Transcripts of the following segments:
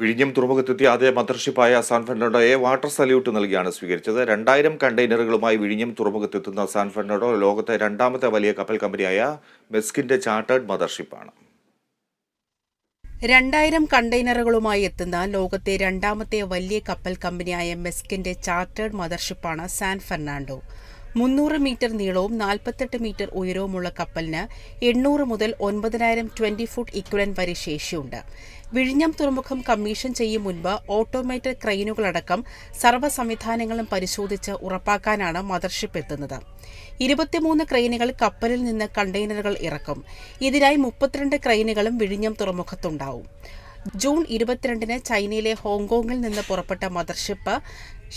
വിഴിഞ്ഞം തുറമുഖത്തെത്തിയ ആദ്യ മദർഷിപ്പായ സാൻ ഫെർണാണ്ടോയെ വാട്ടർ സല്യൂട്ട് നൽകിയാണ് സ്വീകരിച്ചത്. രണ്ടായിരം കണ്ടെയ്നറുകളുമായി വിഴിഞ്ഞം തുറമുഖത്തെത്തുന്ന സാൻ ഫെർണാണ്ടോ ലോകത്തെ രണ്ടാമത്തെ വലിയ കപ്പൽ കമ്പനിയായ മെസ്കിന്റെ ചാർട്ടേഡ് മദർഷിപ്പാണ്. രണ്ടായിരം കണ്ടെയ്നറുകളുമായി എത്തുന്ന ലോകത്തെ രണ്ടാമത്തെ വലിയ കപ്പൽ കമ്പനിയായ മെസ്കിന്റെ ചാർട്ടേഡ് മദർഷിപ്പാണ് സാൻ ഫെർണാണ്ടോ. മുന്നൂറ് മീറ്റർ നീളവും നാൽപ്പത്തെട്ട് മീറ്റർ ഉയരവുമുള്ള കപ്പലിന് എണ്ണൂറ് മുതൽ ഒൻപതിനായിരം ട്വന്റി ഫുട്ട് ഇക്വലൻ വരെ ശേഷിയുണ്ട്. വിഴിഞ്ഞം തുറമുഖം കമ്മീഷൻ ചെയ്യും മുൻപ് ഓട്ടോമേറ്റഡ് ക്രെയിനുകളടക്കം സർവ സംവിധാനങ്ങളും പരിശോധിച്ച് ഉറപ്പാക്കാനാണ് മദർഷിപ്പ് എത്തുന്നത്. ഇരുപത്തിമൂന്ന് ക്രെയിനുകൾ കപ്പലിൽ നിന്ന് കണ്ടെയ്നറുകൾ ഇറക്കും. ഇതിനായി മുപ്പത്തിരണ്ട് ക്രെയിനുകളും വിഴിഞ്ഞം തുറമുഖത്തുണ്ടാവും. ജൂൺ ഇരുപത്തിരണ്ടിന് ചൈനയിലെ ഹോങ്കോങ്ങിൽ നിന്ന് പുറപ്പെട്ട മദർഷിപ്പ്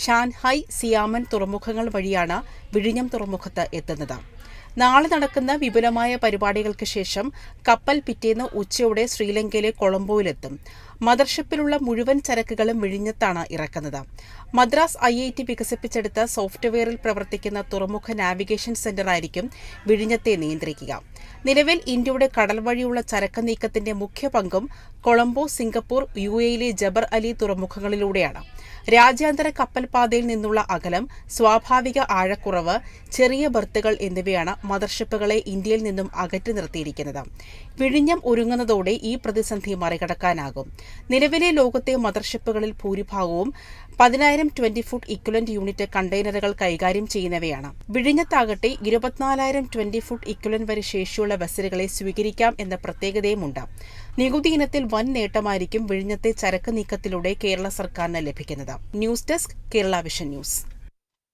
ഷാൻഹായ് സിയാമൻ തുറമുഖങ്ങൾ വഴിയാണ് വിഴിഞ്ഞം തുറമുഖത്ത് എത്തുന്നത്. നാളെ നടക്കുന്ന വിപുലമായ പരിപാടികൾക്ക് ശേഷം കപ്പൽ പിറ്റേന്ന് ഉച്ചയോടെ ശ്രീലങ്കയിലെ കൊളംബോയിലെത്തും. മദർഷിപ്പിലുള്ള മുഴുവൻ ചരക്കുകളും വിഴിഞ്ഞത്താണ് ഇറക്കുന്നത്. മദ്രാസ് ഐ ഐ ടി വികസിപ്പിച്ചെടുത്ത സോഫ്റ്റ്വെയറിൽ പ്രവർത്തിക്കുന്ന തുറമുഖ നാവിഗേഷൻ സെന്റർ ആയിരിക്കും വിഴിഞ്ഞത്തെ നിയന്ത്രിക്കുക. നിലവിൽ ഇന്ത്യയുടെ കടൽ വഴിയുള്ള ചരക്ക് നീക്കത്തിന്റെ മുഖ്യ പങ്കും കൊളംബോ സിംഗപ്പൂർ യു എയിലെ ജബർ അലി തുറമുഖങ്ങളിലൂടെയാണ്. രാജ്യാന്തര കപ്പൽപാതയിൽ നിന്നുള്ള അകലം സ്വാഭാവിക ആഴക്കുറവ് ചെറിയ ബർത്തുകൾ എന്നിവയാണ് മദർഷിപ്പുകളെ ഇന്ത്യയിൽ നിന്നും അകറ്റി നിർത്തിയിരിക്കുന്നത്. വിഴിഞ്ഞം ഒരുങ്ങുന്നതോടെ ഈ പ്രതിസന്ധി മറികടക്കാനാകും. നിലവിലെ ലോകത്തെ മദർഷിപ്പുകളിൽ ഭൂരിഭാഗവും പതിനായിരം ട്വന്റി ഫുട്ട് ഇക്വലന്റ് യൂണിറ്റ് കണ്ടെയ്നറുകൾ കൈകാര്യം ചെയ്യുന്നവയാണ്. വിഴിഞ്ഞത്താകട്ടെ ഇരുപത്തിനാലായിരം ട്വന്റി ഫുട്ട് ഇക്വലന്റ് വരെ ശേഷിയുള്ള വെസലുകളെ സ്വീകരിക്കാം എന്ന പ്രത്യേകതയുമുണ്ട്. നികുതി ഇനത്തിൽ വൻ നേട്ടമായിരിക്കും വിഴിഞ്ഞത്തെ ചരക്ക് നീക്കത്തിലൂടെ കേരള സർക്കാരിന് ലഭിക്കുന്നത്. News desk Kerala vision news.